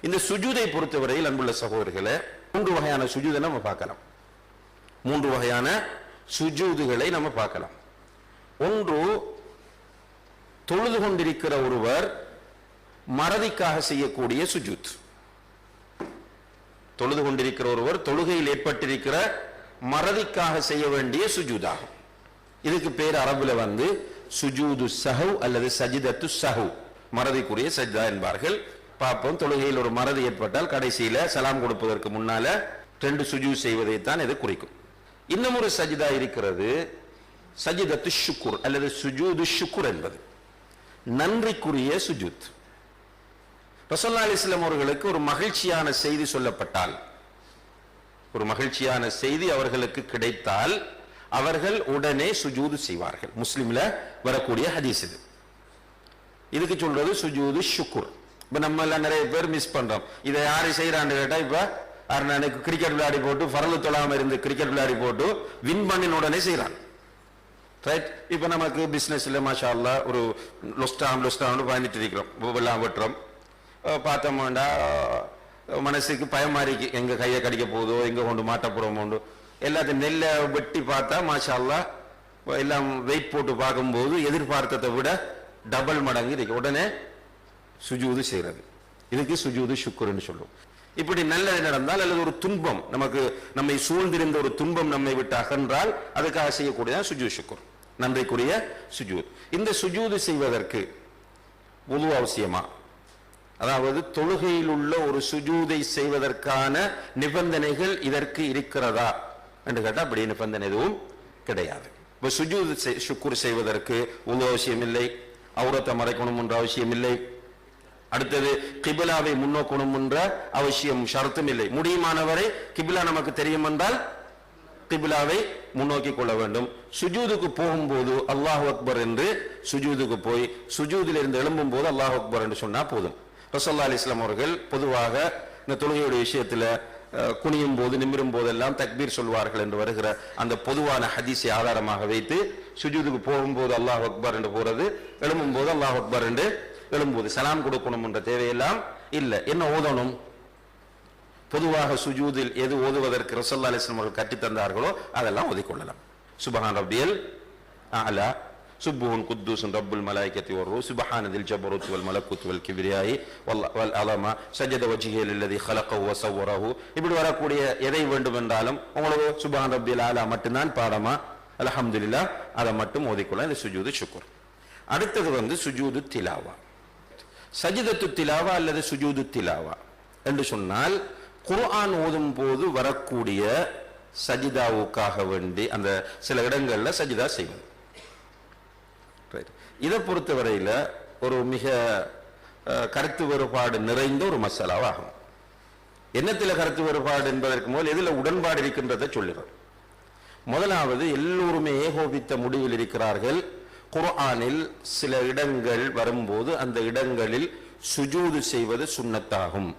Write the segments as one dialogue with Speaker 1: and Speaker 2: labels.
Speaker 1: இந்த சுஜூதை பொறுத்தவரையில் அன்புள்ள சகோதரிகளை மூன்று வகையான சுஜூதை நம்ம பார்க்கலாம். மூன்று வகையான சுஜூதுகளை நம்ம பார்க்கலாம். ஒன்று தொழுது கொண்டிருக்கிற ஒருவர் மறதிக்காக செய்யக்கூடிய சுஜூத். தொழுது கொண்டிருக்கிற ஒருவர் தொழுகையில் ஏற்பட்டிருக்கிற மறதிக்காக செய்ய வேண்டிய சுஜூதாகும். இதுக்கு பேர் அரபுல வந்து சுஜூது சஹவ் அல்லது சஜிதத்து சஹவ் மறதிக்குரிய சஜ்தா என்பார்கள். பார்ப்போம் தொழுகையில் ஒரு மறதி ஏற்பட்டால் கடைசியில சலாம் கொடுப்பதற்கு முன்னால ரெண்டு சுஜூ செய்வதைத்தான் இது குறிக்கும். இன்னும் ஒரு சஜிதா இருக்கிறது. சஜிதத்து ஷுக்குர் அல்லது சுஜூது ஷுக்குர் என்பது. நன்றிக்குரிய சுஜூத். ரசல்லா அலிஸ்லாம் அவர்களுக்கு ஒரு மகிழ்ச்சியான செய்தி சொல்லப்பட்டால் ஒரு மகிழ்ச்சியான செய்தி அவர்களுக்கு கிடைத்தால் அவர்கள் உடனே சுஜூது செய்வார்கள். முஸ்லிம்ல வரக்கூடிய ஹதீஸ் இது. இதுக்கு சொல்றது சுஜூது ஷுக்குர். இப்ப நம்ம எல்லாம் நிறைய பேர் மிஸ் பண்றோம். இதை யாரு செய்யறான்னு கேட்டா இப்ப அன்னைக்கு கிரிக்கெட் விளையாடி போட்டு பரலு தொழாம இருந்து கிரிக்கெட் விளையாடி போட்டு வின் பண்ணின உடனே செய்கிறான் ரைட் இப்ப நமக்கு பிசினஸ்ல மாஷா ஒரு லொஸ்டாம் லொஸ்டாம்னு பயந்துட்டு இருக்கிறோம். எல்லாம் வெட்டுறோம். பார்த்தோம்டா மனசுக்கு பயமா இருக்கு எங்க கையை கடிக்க போதோ எங்க கொண்டு மாட்ட கொண்டு எல்லாத்தையும் நெல்லை வெட்டி பார்த்தா மாஷா எல்லாம் வெயிட் போட்டு பார்க்கும்போது எதிர்பார்த்ததை விட டபுள் மடங்கு இருக்கு உடனே சுஜூது செய்யறது இதுக்கு சுஜூது சுக்குருன்னு சொல்லுவோம் இப்படி நல்லது நடந்தால் அல்லது ஒரு துன்பம் நமக்கு நம்மை சூழ்ந்திருந்த ஒரு துன்பம் நம்மை விட்டு அகன்றால் அதுக்காக செய்யக்கூடியதான் சுஜூ சுக்குர். நன்றிக்குரிய சுஜூத். இந்த சுஜூது செய்வதற்கு உது அவசியமா? அதாவது தொழுகையில் உள்ள ஒரு சுஜூதை செய்வதற்கான நிபந்தனைகள் இதற்கு இருக்கிறதா? என்று கேட்டால் அப்படி நிபந்தனை எதுவும் கிடையாது. இப்போ சுஜூது செய்- சுக்குர் செய்வதற்கு உது அவசியம் இல்லை. அவுரத்தை மறைக்கணும் என்ற அவசியம் இல்லை. அடுத்தது கிபிலாவை முன்னோக்கணும் என்ற அவசியம் ஷரத்தும் இல்லை. முடியுமானவரை கிபிலா நமக்கு தெரியும் என்றால் கிபிலாவை முன்னோக்கி கொள்ள வேண்டும். சுஜூதுக்கு போகும்போது அல்லாஹ் அக்பர் என்று சுஜூதுக்கு போய் சுஜூதில் இருந்து எழும்பும் போது அல்லாஹ் அக்பர் என்று சொன்னா போதும். ரசல்லா அலி இஸ்லாம் அவர்கள் பொதுவாக இந்த தொழுகையுடைய விஷயத்துல குனியும் போது நிமிரும் போதெல்லாம் தக்பீர் சொல்வார்கள் என்று வருகிற அந்த பொதுவான ஹதீஸை ஆதாரமாக வைத்து சுஜூதுக்கு போகும்போது அல்லாஹ் அக்பர் என்று போறது எழும்பும் போது அல்லாஹ் அக்பர் என்று எழும்போது சலாம் கொடுக்கணும் என்ற தேவையெல்லாம் இல்லை. என்ன ஓதணும்? பொதுவாக சுஜூதில் எது ஓதுவதற்கு ரசல்லா அலிஸ்லாம் அவர்கள் அதெல்லாம் ஓதிக்கொள்ளலாம் சுபஹான் ரபியல் அலா. சுப்புஹுன் குத்தூசன் ரப்புல் மலாய்க்கத்தி ஒரு சுபஹானதில் ஜபருத் வல் மலக்குத் வல் கிப்ரியாயி வல் அலமா சஜத வஜ்ஹியல் இல்லதி ஹலகஹு சவ்வரஹு இப்படி வரக்கூடிய எதை வேண்டும் என்றாலும் உங்களுக்கு சுபஹான் ரப்பியல் ஆலா மட்டும்தான் பாடமா அலஹம்துல்லா அதை மட்டும் ஓதிக்கொள்ளலாம் இது சுஜூது சுக்குர் அடுத்தது வந்து சுஜூது திலாவா சஜிதத்து திலாவா அல்லது சுஜூது திலாவா என்று சொன்னால் குர்ஆன் ஓதும் போது வரக்கூடிய சஜிதாவுக்காக வேண்டி அந்த சில இடங்கள்ல சஜிதா செய்வது Right. இதை பொறுத்தவரையில் ஒரு மிக கருத்து வேறுபாடு நிறைந்த ஒரு மசாலாவாகும். என்னத்தில் கருத்து வேறுபாடு என்பதற்கு முதல் எதில் உடன்பாடு இருக்கின்றதை சொல்லுகிறோம் முதலாவது எல்லோருமே ஏகோபித்த முடிவில் இருக்கிறார்கள். குர்ஆனில் சில இடங்கள் வரும்போது அந்த இடங்களில் சுஜூது செய்வது சுண்ணத்தாகும்.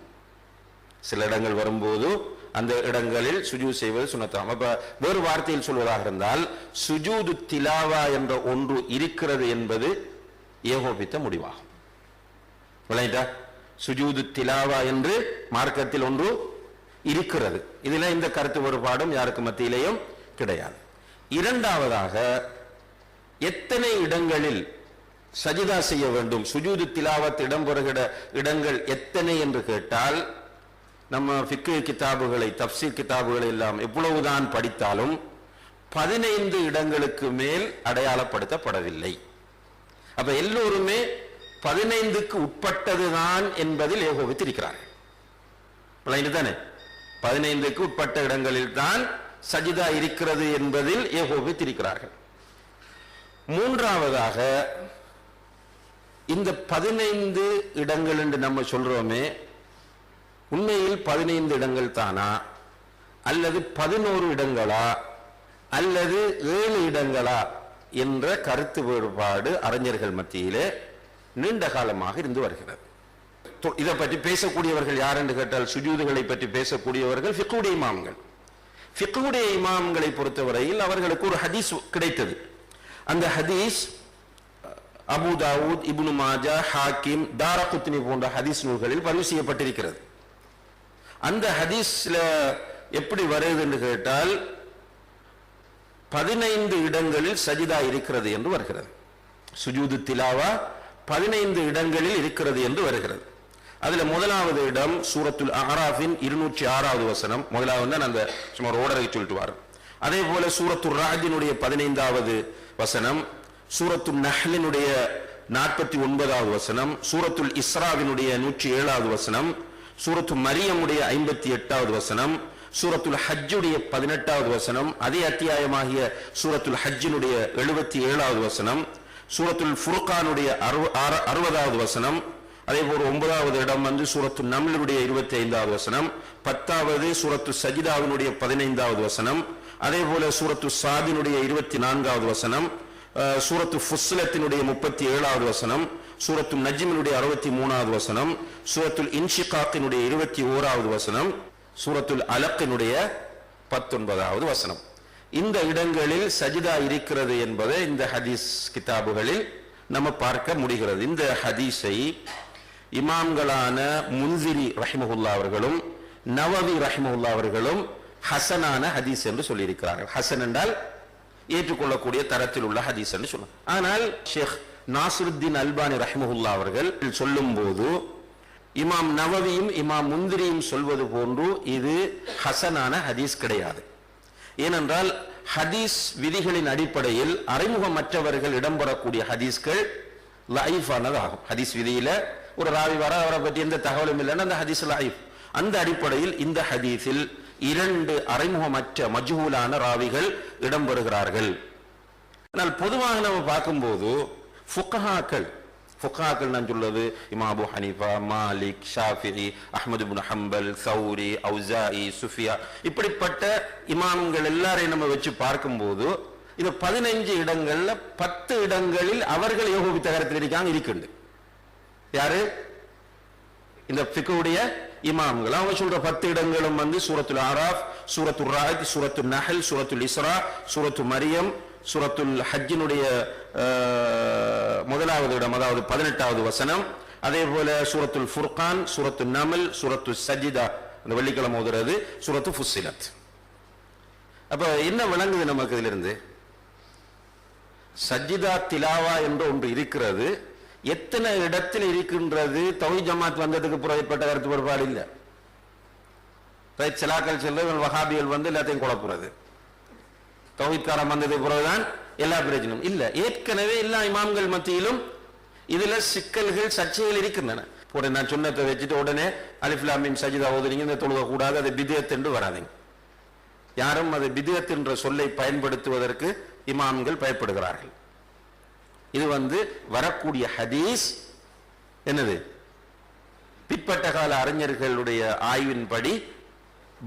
Speaker 1: சில இடங்கள் வரும்போது அந்த இடங்களில் சுஜூ செய்வது சுன்னத்தாகும் அப்ப வேறு வார்த்தையில் சொல்வதாக இருந்தால் சுஜூது திலாவா என்ற ஒன்று இருக்கிறது என்பது ஏகோபித்த முடிவாகும். விளையாட்டா சுஜூது திலாவா என்று மார்க்கத்தில் ஒன்று இருக்கிறது. இதுல இந்த கருத்து வேறுபாடும் யாருக்கு மத்தியிலேயும் கிடையாது. இரண்டாவதாக எத்தனை இடங்களில் சஜிதா செய்ய வேண்டும்? சுஜூது திலாவத் இடம்பெறுகிற இடங்கள் எத்தனை என்று கேட்டால் நம்ம ஃபிக்கு கிதாபுகளை தப்சீர் கிதாபுகளை எல்லாம் எவ்வளவுதான் படித்தாலும் பதினைந்து இடங்களுக்கு மேல் அடையாளப்படுத்தப்படவில்லை. அப்ப எல்லோருமே பதினைந்துக்கு உட்பட்டதுதான் என்பதில் ஏகோபித்திருக்கிறார்கள் தானே? பதினைந்துக்கு உட்பட்ட இடங்களில் தான் சஜிதா இருக்கிறது என்பதில் ஏகோபித்திருக்கிறார்கள் மூன்றாவதாக இந்த பதினைந்து இடங்கள் என்று நம்ம சொல்றோமே உண்மையில் பதினைந்து இடங்கள் தானா? அல்லது பதினோரு இடங்களா? அல்லது ஏழு இடங்களா? என்ற கருத்து வேறுபாடு அறிஞர்கள் மத்தியிலே நீண்ட காலமாக இருந்து வருகிறது. இதை பற்றி பேசக்கூடியவர்கள் யார் என்று கேட்டால் சுஜூதுகளை பற்றி பேசக்கூடியவர்கள் ஃபிக்குடைய இமாம்கள். ஃபிக்குடைய இமாம்களை பொறுத்தவரையில் அவர்களுக்கு ஒரு ஹதீஸ் கிடைத்தது. அந்த ஹதீஸ் அபு தாவூத் இபுனு மாஜா ஹாக்கிம் தாரகுத்னி போன்ற ஹதீஸ் நூல்களில் பதிவு செய்யப்பட்டிருக்கிறது. அந்த ஹதீஸ்ல எப்படி வருதுன்னு கேட்டால் பதினைந்து இடங்களில் சஜிதா இருக்கிறது என்று வருகிறது. சுஜூது திலாவா பதினைந்து இடங்களில் இருக்கிறது என்று வருகிறது. அதுல முதலாவது இடம் சூரத்துல் அஹராஃபின் இருநூற்றி ஆறாவது வசனம். முதலாவது தான் அந்த சும்மா ரோடரை ஓடரை சொல்லிட்டு வாரு அதே போல சூரத்துல் ராஜினுடைய பதினைந்தாவது வசனம் சூரத்துல் நஹ்லினுடைய நாற்பத்தி ஒன்பதாவது வசனம் சூரத்துல் இஸ்ராவினுடைய நூற்றி ஏழாவது வசனம் சூரத்து மரியமுடைய ஐம்பத்தி எட்டாவது வசனம் சூரத்துல் ஹஜ்ஜுடைய பதினெட்டாவது வசனம் அதே அத்தியாயமாகிய சூரத்துல் ஹஜ்ஜினுடைய எழுபத்தி ஏழாவது வசனம் சூரத்துல் ஃபுர்கானுடைய அறுவ- அறுபதாவது வசனம் அதே போல் ஒன்பதாவது இடம் வந்து சூரத்து நம்லுடைய இருபத்தி ஐந்தாவது வசனம் பத்தாவது சூரத்து சஜிதாவினுடைய பதினைந்தாவது வசனம் அதே போல சூரத்து சாதினுடைய இருபத்தி நான்காவது வசனம் சூரத்து ஃபுஸ்லத்தினுடைய முப்பத்தி ஏழாவது வசனம் சூரத்து நஜ்மினுடைய அறுபத்தி மூணாவது வசனம் சூரத்துல் இன்ஷிகாக்கினுடைய இருபத்தி ஓராவது வசனம் சூரத்துல் அலக்கினுடைய பத்தொன்பதாவது வசனம். இந்த இடங்களில் சஜிதா இருக்கிறது என்பதை இந்த ஹதீஸ் கிதாபுகளில் நம்ம பார்க்க முடிகிறது. இந்த ஹதீஸை இமாம்களான முன்சிரி ரஹிமஹுல்லா அவர்களும் நவவி ரஹிமஹுல்லா அவர்களும் ஹசனான ஹதீஸ் என்று சொல்லியிருக்கிறார்கள். ஹசன் என்றால் ஏற்றுக்கொள்ளக்கூடிய தரத்தில் உள்ள ஹதீஸ் என்று சொல்லுவாங்க ஆனால் ஷேக் நாசிருத்தீன் அல்பானி ரஹிமஹுல்லா அவர்கள் சொல்லும் போது இமாம் நவவியும் இமாம் முந்திரியும் சொல்வது போன்று இது ஹசனான ஹதீஸ் கிடையாது. ஏனென்றால் ஹதீஸ் விதிகளின் அடிப்படையில் அறிமுகமற்றவர்கள் இடம்பெறக்கூடிய ஹதீஸ்கள் லைஃபானது ஆகும் ஹதீஸ் விதியில ஒரு ராவி வர அவரை பற்றி எந்த தகவலும் இல்லைன்னா அந்த ஹதீஸ் லைஃப் அந்த அடிப்படையில் இந்த ஹதீஸில் இரண்டு அறிமுகமற்ற மஜ்ஹூலான ராவிகள் இடம்பெறுகிறார்கள். ஆனால் பொதுவாக நம்ம பார்க்கும்போது ஃபுக்கஹாக்கள் ஃபுக்கஹாக்கள் நான் சொல்றது இமாபு Hanifa Malik Shafi'i Ahmad bin Hanbal Thawri Awzai Sufyan. இப்படிப்பட்ட இமாம்கள் எல்லாரையும் நம்ம வச்சு பார்க்கும்போது இந்த பதினைஞ்சு இடங்கள்ல பத்து இடங்களில் அவர்கள் யோகோபித்த தகரத்தில் இருக்காங்க இருக்குண்டு யாரு? இந்த ஃபிக்குடைய இமாம்கள். அவங்க சொல்ற பத்து இடங்களும் வந்து சூரத்துல் ஆராஃப் சூரத்துல் ராஜ் சூரத்துல் நஹல் சூரத்துல் இஸ்ரா சூரத்து மரியம் சூரத்துல் ஹஜ்ஜினுடைய அஹ், இடம் அதாவது பதினெட்டாவது வசனம். அதே போல சூரத்துல் ஃபுர்கான் சூரத்து நமல் சூரத்து சஜிதா. அந்த வெள்ளிக்கிழமை ஓதுறது சூரத்து ஃபுசிலத். அப்போ என்ன விளங்குது நமக்கு இதிலிருந்து? சஜிதா திலாவா என்று ஒன்று இருக்கிறது. எத்தனை இடத்தில் இருக்கின்றது? தவி ஜமாத் வந்ததுக்கு புறப்பட்ட கருத்து வேறுபாடு இல்லை. சிலாக்கள் செல்ல வகாபிகள் வந்து எல்லாத்தையும் குழப்புறது. தௌஹித்காரம் வந்ததுக்கு பிறகுதான் எல்லா பிரச்சனையும் இல்ல ஏற்கனவே எல்லா இமாம்கள் மத்தியிலும் இதுல சிக்கல்கள் சர்ச்சைகள் இருக்கின்றன. உடனே நான் சொன்னதை வச்சுட்டு உடனே அலிஃப்லாமின் சஜிதா ஓதுறீங்க இந்த தொழுக கூடாது அது பிதியத்தென்று வராதிங்க. யாரும் அது பிதியத் என்ற சொல்லை பயன்படுத்துவதற்கு இமாம்கள் பயப்படுகிறார்கள். இது வந்து வரக்கூடிய ஹதீஸ் என்னது? பிற்பட்ட கால அறிஞர்களுடைய ஆய்வின்படி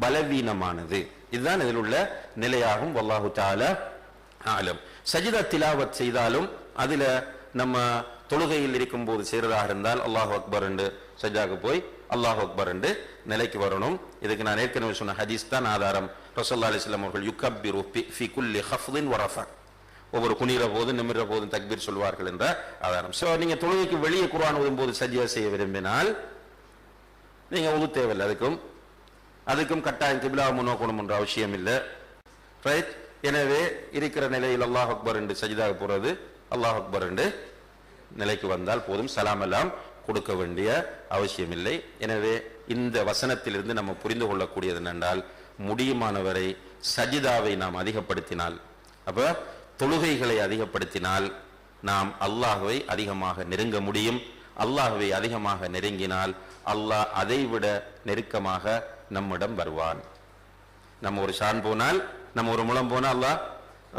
Speaker 1: பலவீனமானது. இதுதான் இதில் உள்ள நிலையாகும். வல்லாஹு தாலா ஆலம் சஜிதா திலாவத் செய்தாலும் அதுல நம்ம தொழுகையில் இருக்கும் போது செய்யறதாக இருந்தால் அல்லாஹ் அக்பர் என்று சஜாக்கு போய் அல்லாஹ் அக்பர் என்று நிலைக்கு வரணும். இதுக்கு நான் ஏற்கனவே சொன்ன ஹதீஸ் தான் ஆதாரம். ரசல்லா அலிஸ்லாம் அவர்கள் யுக்கப்பிரு ஃபி குல்லி ஹஃப்தின் வரஃபா ஒவ்வொரு குனிகிற போது நிமிர போதும் தக்பீர் சொல்வார்கள் என்ற ஆதாரம். ஸோ நீங்க தொழுகைக்கு வெளியே குரான் ஓதும்போது சஜியா செய்ய விரும்பினால் நீங்க ஒது தேவையில்லை. அதுக்கும் அதுக்கும் கட்டாயம் கிபிலா முன்னோக்கணும் என்ற அவசியம் இல்லை. ரைட் எனவே இருக்கிற நிலையில் அல்லாஹ் அக்பர் என்று சஜிதாக போறது அல்லாஹ் அக்பர் என்று நிலைக்கு வந்தால் போதும் சலாம் எல்லாம் கொடுக்க வேண்டிய அவசியம் இல்லை எனவே இந்த வசனத்திலிருந்து நம்ம புரிந்து கொள்ளக்கூடியது என்னென்றால் முடியுமானவரை சஜிதாவை நாம் அதிகப்படுத்தினால் அப்ப தொழுகைகளை அதிகப்படுத்தினால் நாம் அல்லாஹுவை அதிகமாக நெருங்க முடியும். அல்லாஹுவை அதிகமாக நெருங்கினால் அல்லாஹ் அதைவிட நெருக்கமாக நம்மிடம் வருவான். நம்ம ஒரு ஷான் போனால் நம்ம ஒரு முழம் போனால் அல்லாஹ்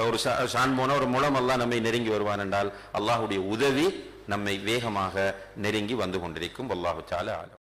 Speaker 1: ஒரு ஷான் போனால் ஒரு முழம் அல்லாஹ் நம்மை நெருங்கி வருவான் என்றால் அல்லாஹ்வுடைய உதவி நம்மை வேகமாக நெருங்கி வந்து கொண்டிருக்கும். அல்லாஹு சால ஆலம்.